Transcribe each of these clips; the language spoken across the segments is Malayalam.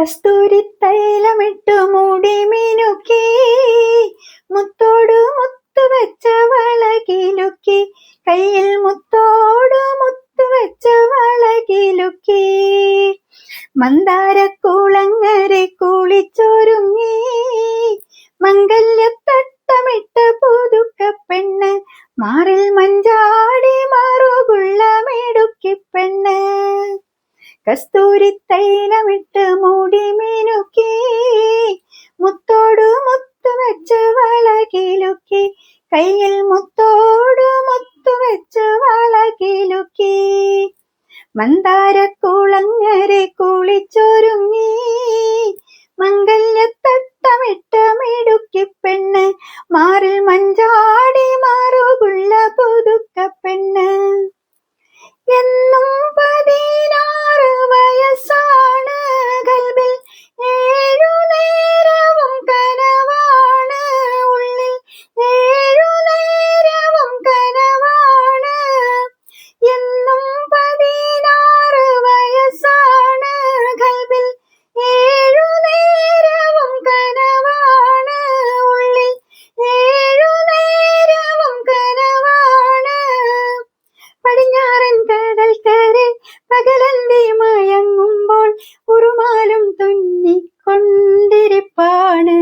കസ്തൂരി തൈലമിട്ടു മൂടി മിനുക്കി മുത്തോടു മുത്തു വെച്ച വളകിലുക്കി കയ്യിൽ മുത്തോടു മുത്തു വെച്ച വളകിലുക്കി മന്ദാരക്കൂളങ്ങരെ കൂളിച്ചൊരുങ്ങി മംഗല്യത്തട്ടമിട്ട പുതുക്ക പെണ്ണ് മാറിൽ മഞ്ചാടി കസ്തൂരി തൈലമിട്ട് മൂടി മിനുക്കി മുത്തോടു മുത്തു വെച്ച് വളകിലുക്കി കയ്യിൽ മുത്തോടു മുത്തു വെച്ച് വളകിലുക്കി. മന്ദാരക്കുളങ്ങരെ കുളിച്ചൊരുങ്ങി മംഗല്യത്തട്ടമിട്ട് മിടുക്കി പെണ്ണ് മാറിൽ മഞ്ചാടി പടിഞ്ഞാറൻ കടൽ കരെ പകലന്തി മയങ്ങുമ്പോൾ ഉറുമാലും തുന്നിക്കൊണ്ടിരിപ്പാണ്.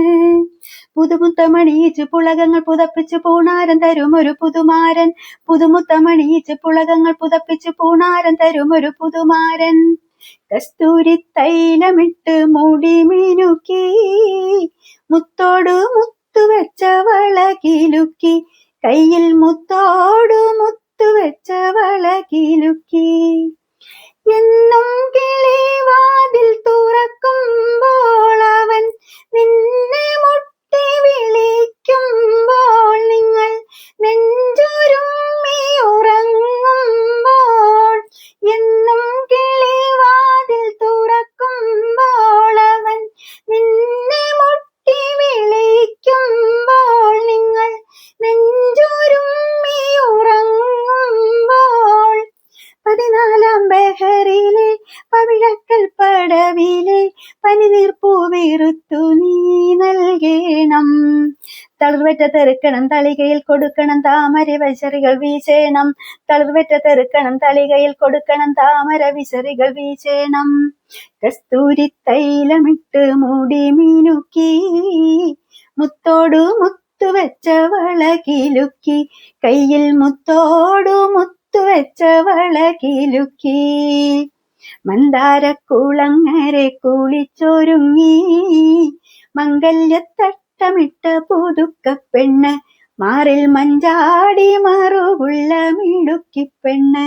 പുതുമുത്തമണിയിച്ച് പുളകങ്ങൾ പുതപ്പിച്ച് പൂണാരൻ തരും ഒരു പുതുമാരൻ. പുതുമുത്തമണിയിച്ച് പുളകങ്ങൾ പുതപ്പിച്ച് പൂണാരൻ തരും ഒരു പുതുമാരൻ. കസ്തൂരി തൈലമിട്ട് മൂടി മിനുക്കി മുത്തോടു മുത്തു വെച്ച വളകിലുക്കി. കയ്യിൽ മുത്തോടു മുത്തു വളകിലുക്കി എന്നും ബഹറിലെ പവിഴക്കൽ പടവിലെ പനിനീർപ്പൂവിറുത്തു നീ നൽകേണം. തളിർവറ്റ തെറുക്കണം തളികയിൽ കൊടുക്കണം താമര വിശറികൾ വീശേണം. തളിർവറ്റ തെറുക്കണം തളികയിൽ കൊടുക്കണം താമര വിശറികൾ വീശേണം. കസ്തൂരി തൈലമിട്ട് മൂടി മീനുക്കി മുത്തോടു മുത്തു വെച്ച വളകിലുക്കി കയ്യിൽ മുത്തോടു മുത്തു വെച്ച വളകിലുക്കി മന്ദാരക്കുളങ്ങരെ കുളിച്ചൊരുങ്ങി. മംഗല്യത്തട്ടമിട്ട പുതുക്ക പെണ്ണ് മാറിൽ മഞ്ചാടി മറുകുള്ള മിടുക്കി പെണ്ണ്